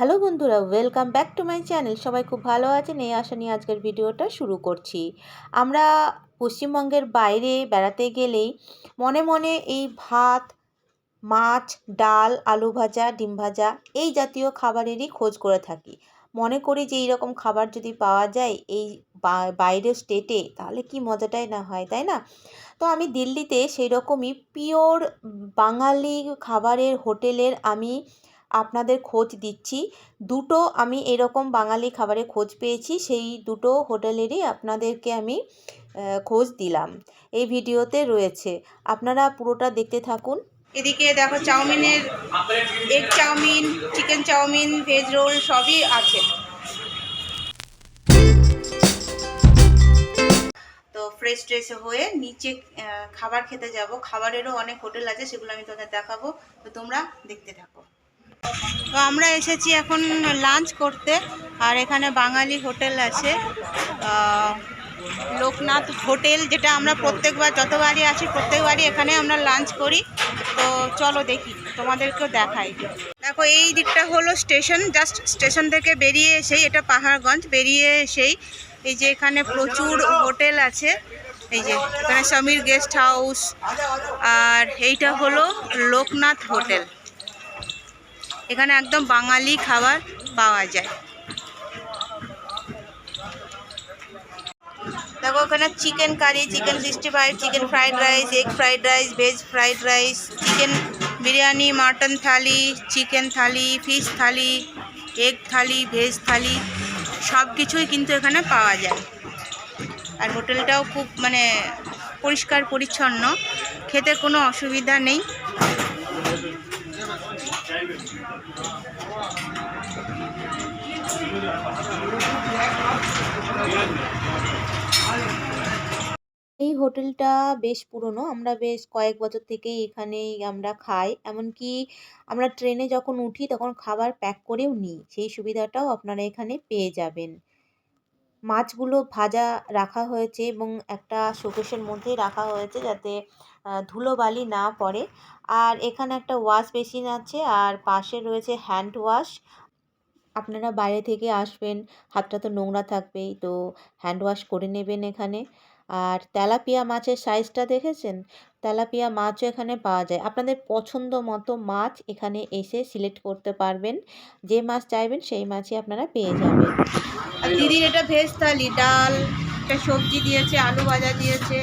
Hello বন্ধুরা welcome back to my channel সবাই খুব ভালো আছেন? এই আশা নিয়ে আজকের ভিডিওটা শুরু করছি। আমরা পশ্চিমবঙ্গের বাইরে বেড়াতে গেলেই মনে মনে এই ভাত, মাছ, ডাল, আলু ভাজা, ডিম ভাজা এই জাতীয় খাবারেরই খোঁজ করে থাকি। মনে করি যে এইরকম খাবার যদি পাওয়া যায় এই বাইরের স্টেটে তাহলে কি মজাটাই না হয়, তাই না? তো আমি দিল্লিতে সেই রকমই পিওর বাঙালি খাবারের হোটেলের আমি আপনাদের খোঁজ দিচ্ছি। দুটো আমি এরকম বাঙালি খাবারের খোঁজ পেয়েছি, সেই দুটো হোটেলেরই আপনাদেরকে আমি খোঁজ দিলাম। এই ভিডিওতে রয়েছে। আপনারা পুরোটা দেখতে থাকুন। এদিকে দেখো চাউমিনের egg chowmein chicken chowmein veg roll সবই আছে। তো ফ্রেশ ট্রেশ হয়ে নিচে খাবার খেতে যাব। খাবারেরও অনেক হোটেল আছে, সেগুলো আমি তোমাদের দেখাবো। তো তোমরা দেখতে থাকো। তো আমরা এসেছি এখন লাঞ্চ করতে, আর এখানে বাঙালি হোটেল আছে। লোকনাথ হোটেল, যেটা আমরা প্রত্যেকবার, যতবারই আসি, প্রত্যেকবারই এখানে আমরা লাঞ্চ করি। তো চলো দেখি, তোমাদেরকেও দেখাই। দেখো, এই দিকটা হলো স্টেশন জাস্ট স্টেশন থেকে বেরিয়ে এসেই, এটা পাহাড়গঞ্জ, বেরিয়ে এসেই এই যে এখানে প্রচুর হোটেল আছে। এই যে, এখানে সমীর গেস্ট হাউস আর এইটা হলো লোকনাথ হোটেল। এখানে একদম বাঙালি খাবার পাওয়া যায়। দেখো ওখানে chicken curry, chicken sixty five, chicken fried rice, egg fried rice, veg fried rice, chicken biryani, mutton thali, chicken thali, fish thali, egg thali, veg thali, সব কিছুই কিন্তু এখানে পাওয়া যায়। আর হোটেলটাও খুব মানে পরিষ্কার পরিচ্ছন্ন, খেতে কোনো অসুবিধা নেই। এই হোটেলটা বেশ পুরনো, আমরা বেশ কয়েক বছর থেকেই এখানেই আমরা খাই। এমনকি আমরা ট্রেনে যখন উঠি তখন খাবার প্যাক করেও নিই, সেই সুবিধাটাও আপনারা এখানে পেয়ে যাবেন। মাছগুলো ভাজা রাখা হয়েছে এবং একটা শোকেসের মধ্যেই রাখা হয়েছে যাতে ধুলোবালি না পড়ে। আর এখানে একটা ওয়াশ বেসিন আছে, আর পাশে রয়েছে হ্যান্ড ওয়াশ আপনারা বাইরে থেকে আসবেন, হাতটা তো নোংরা থাকবেই, তো হ্যান্ড ওয়াশ করে নেবেন এখানে। আর তেলাপিয়া মাছের সাইজটা দেখেছেন? তেলাপিয়া মাছও এখানে পাওয়া যায়। আপনাদের পছন্দ মতো মাছ এখানে এসে সিলেক্ট করতে পারবেন। যে মাছ চাইবেন সেই মাছই আপনারা পেয়ে যাবেন। দিদির এটা ভেজ থালি, ডাল, একটা সবজি দিয়েছে, আলু ভাজা দিয়েছে।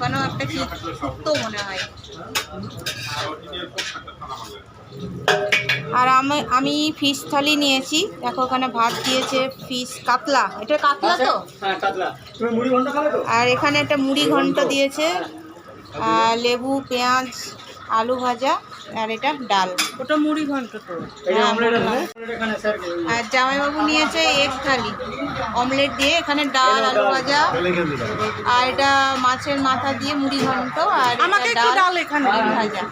ওখানেও একটা কি শুক্তো মনে হয়। আর আমি আমি ফিশ থালি নিয়েছি। দেখো ওখানে ভাত দিয়েছে ফিশ কাতলা। এটা কাতলা তো? আর এখানে একটা মুড়ি ঘন্ট দিয়েছে আর লেবু পেঁয়াজ আলু ভাজা। আর এটা ডাল। ওটা মুড়ি ঘন্ট তো। হ্যাঁ, আর জামাইবাবু নিয়েছে এক থালি। অমলেট দিয়ে এখানে ডাল আলু ভাজা। আর এটা মাছের মাথা দিয়ে মুড়ি ঘন্ট। আর ডাল এখানে ভাজা।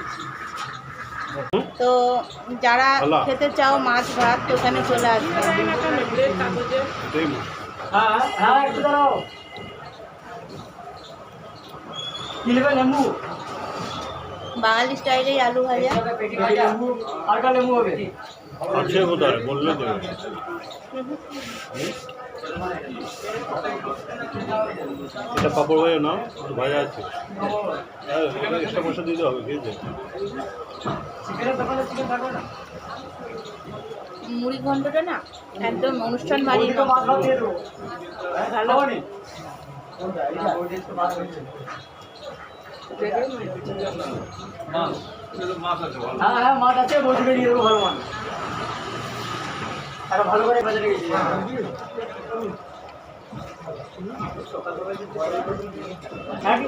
তো যারা খেতে চাও মাছ ভাত তো ওখানে চলে আসবে। বাঙালি স্টাইলেই আলু ভাজা। আছে কোথায় বললে দেবে এটা পাপড় ভাজা না ভাজা আছে। হ্যাঁ এক্সট্রা পয়সা দিতে হবে ঠিক আছে মুড়ি ঘন্টটা না একদম অনুষ্ঠান বাড়ির। ভালো। হ্যাঁ হ্যাঁ মাছ আছে বসে বেরিয়ে দেবো ভালো মাছ আরে ভালো করে বাজারে গেছি। হ্যাঁ,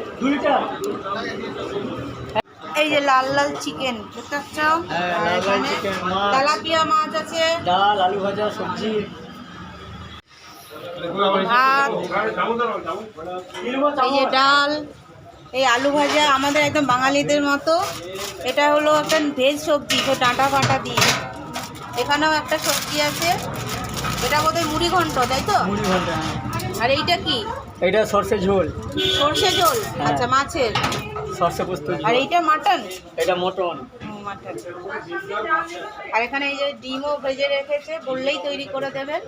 এই যে লাল লাল চিকেন দেখতে পাচ্ছ। তেলাপিয়া মাছ আছে। ডাল আলু ভাজা সবজি। ভাত। এই যে ডাল। এই আলু ভাজা আমাদের একদম বাঙালিদের মতো। এটা হলো একটা ভেজ সবজি তো ডাঁটা ফাটা দিয়ে। এখানেও একটা সবজি আছে। এটা বোধহয় মুড়ি ঘন্ট তাই তো? আর এইটা কি? এটা সর্ষে ঝোল। সর্ষে ঝোল? হ্যাঁ। আচ্ছা মাছের। সর্ষে পোস্ত আর এইটা মাটন? এটা মটন। আর এখানে এই যে ডিমও ভেজে রেখেছে বললেই তৈরি করে দেবেন।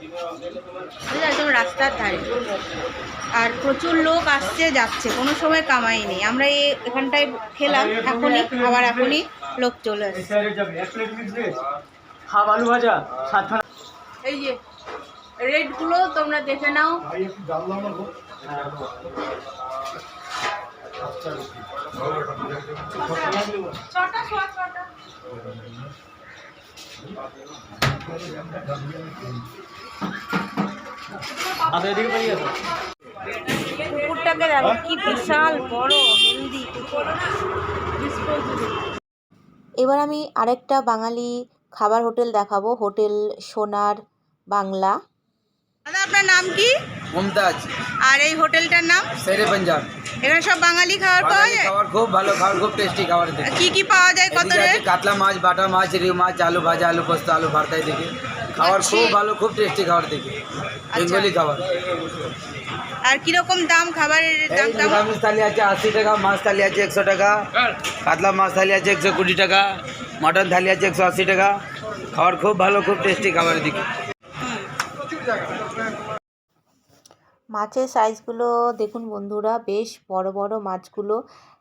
বুঝলে একদম রাস্তার ধারে। আর প্রচুর লোক আসছে যাচ্ছে। কোনো সময় কামাই নেই। আমরা এই এখানটায় খেলাম এখনই আবার এখনই লোক চলে আসছে। হাফ আলু ভাজা এই যে রেটগুলো তোমরা দেখে নাও। পাইয়ে তো কুকুরটাকে দেখো কি বিশাল বড় হেলদি কুকুর। এবার আমি আরেকটা বাঙালি খাবার হোটেল দেখাবো হোটেল সোনার বাংলা। দাদা আপনার নাম কি? মুমতাজ। আর এই হোটেলটার নাম? শেরে পাঞ্জাব। এখানে সব বাঙালি খাবার পাওয়া যায়? খাবার খুব ভালো খাবার খুব টেস্টি খাবার কি কি পাওয়া যায় কত রেট কাতলা মাছ বাটা মাছ রিউ মাছ আলু ভাজা আলু পোস্ত আলু ভর্তা এদিকে। খাবার আচ্ছা। খুব ভালো খুব টেস্টি খাবার দেখি বেঙ্গলি খাবার। আর কীরকম দাম খাবারের দাম নিরামিষ থালি আছে আশি টাকা মাছ থালি আছে একশো টাকা কাতলা মাছ থালি আছে একশো কুড়ি টাকা মটন থালি আছে একশো আশি টাকা। খাবার খুব ভালো খুব টেস্টি খাবার এদিকে। মাছের সাইজগুলো দেখুন বন্ধুরা, বেশ বড় বড় মাছগুলো।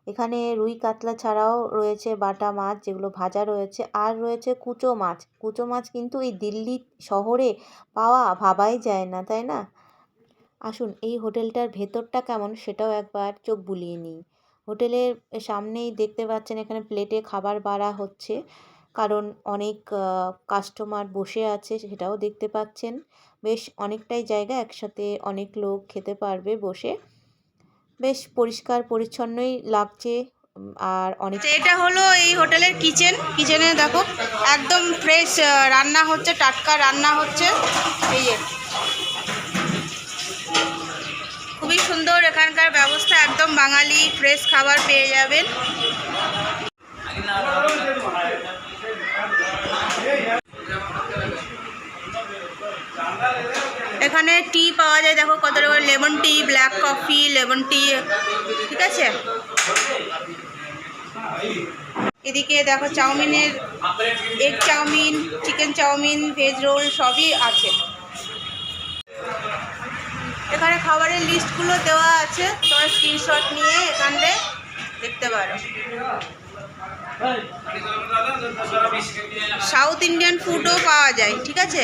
এখানে রুই কাতলা ছাড়াও রয়েছে বাটা মাছ যেগুলো ভাজা রয়েছে, আর রয়েছে কুচো মাছ। কুচো মাছ কিন্তু এই দিল্লি শহরে পাওয়া, ভাবাই যায় না, তাই না? আসুন এই হোটেলটার ভেতরটা কেমন সেটাও একবার চোখ বুলিয়ে নিই। হোটেলের সামনেই দেখতে পাচ্ছেন এখানে প্লেটে খাবার বাড়া হচ্ছে। কারণ অনেক কাস্টমার বসে আছে সেটাও দেখতে পাচ্ছেন। বেশ অনেকটাই জায়গা একসাথে অনেক লোক খেতে পারবে বসে। বেশ পরিষ্কার পরিচ্ছন্নই লাগছে আর অনেক আচ্ছা, এটা হলো এই হোটেলের কিচেন। কিচেনে দেখো একদম ফ্রেশ রান্না হচ্ছে টাটকা রান্না হচ্ছে। এই খুবই সুন্দর এখানকার ব্যবস্থা একদম বাঙালি ফ্রেশ খাবার পেয়ে যাবেন। এখানে টি পাওয়া যায়। দেখো কত রকমের lemon tea black coffee lemon tea ঠিক আছে? এদিকে দেখো চাউমিনের egg chowmein chicken chowmein veg roll সবই আছে। এখানে খাবারের লিস্টগুলো দেওয়া আছে। তোমরা স্ক্রিনশট নিয়ে এখানে দেখতে পারো। সাউথ ইন্ডিয়ান ফুডও পাওয়া যায়, ঠিক আছে?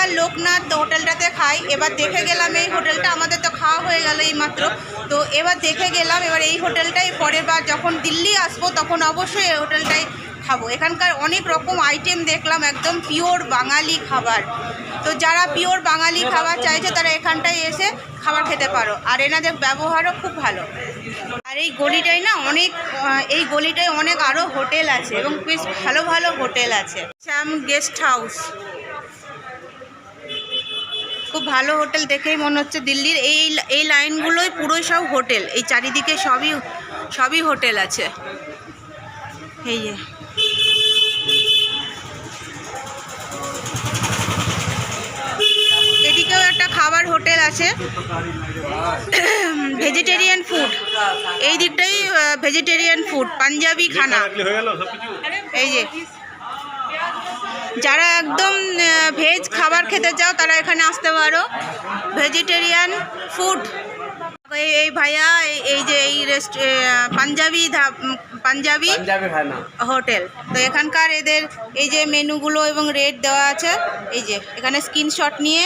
আর লোকনাথ হোটেলটাতে খাই। এবার দেখে গেলাম এই হোটেলটা আমাদের তো খাওয়া হয়ে গেল এই মাত্র তো এবার দেখে গেলাম, এবার এই হোটেলটাই পরের বার যখন দিল্লি আসব তখন অবশ্যই এই হোটেলটাই খাব। এখানকার অনেক রকম আইটেম দেখলাম, একদম পিওর বাঙালি খাবার। তো যারা পিওর বাঙালি খাবার চাইছে, তারা এখানটায় এসে খাবার খেতে পারো। আর এনাদের ব্যবহারও খুব ভালো। আর এই গলিটায় না অনেক এই গলিটায় অনেক আরও হোটেল আছে এবং বেশ ভালো ভালো হোটেল আছে। Shyam guest house. খুব ভালো হোটেল দেখেই মনে হচ্ছে দিল্লির। এই এই লাইনগুলোই পুরোই সব হোটেল। এই চারিদিকে সবই সবই হোটেল আছে। এই যে। এদিকেও একটা খাবার হোটেল আছে। Vegetarian food. এই দিকটাই ভেজিটেরিয়ান ফুড পাঞ্জাবি খানা। এই যে। যারা একদম ভেজ খাবার খেতে চাও তারা এখানে আসতে পারো। ভেজিটেরিয়ান ফুড এই ভাইয়া এই যে এই রেস্ট পাঞ্জাবি পাঞ্জাবি হোটেল। তো এখানকার এদের এই যে মেনুগুলো এবং রেট দেওয়া আছে এই যে এখানে স্ক্রিনশট নিয়ে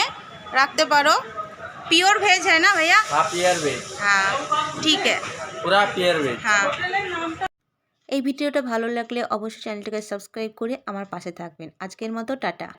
রাখতে পারো। পিওর ভেজ হ্যাঁ না ভাইয়া? হ্যাঁ, হ্যাঁ ঠিক হ্যাঁ। এই ভিডিওটা ভালো লাগলে অবশ্যই চ্যানেলটাকে সাবস্ক্রাইব করে আমার পাশে থাকবেন। আজকের মতো টাটা।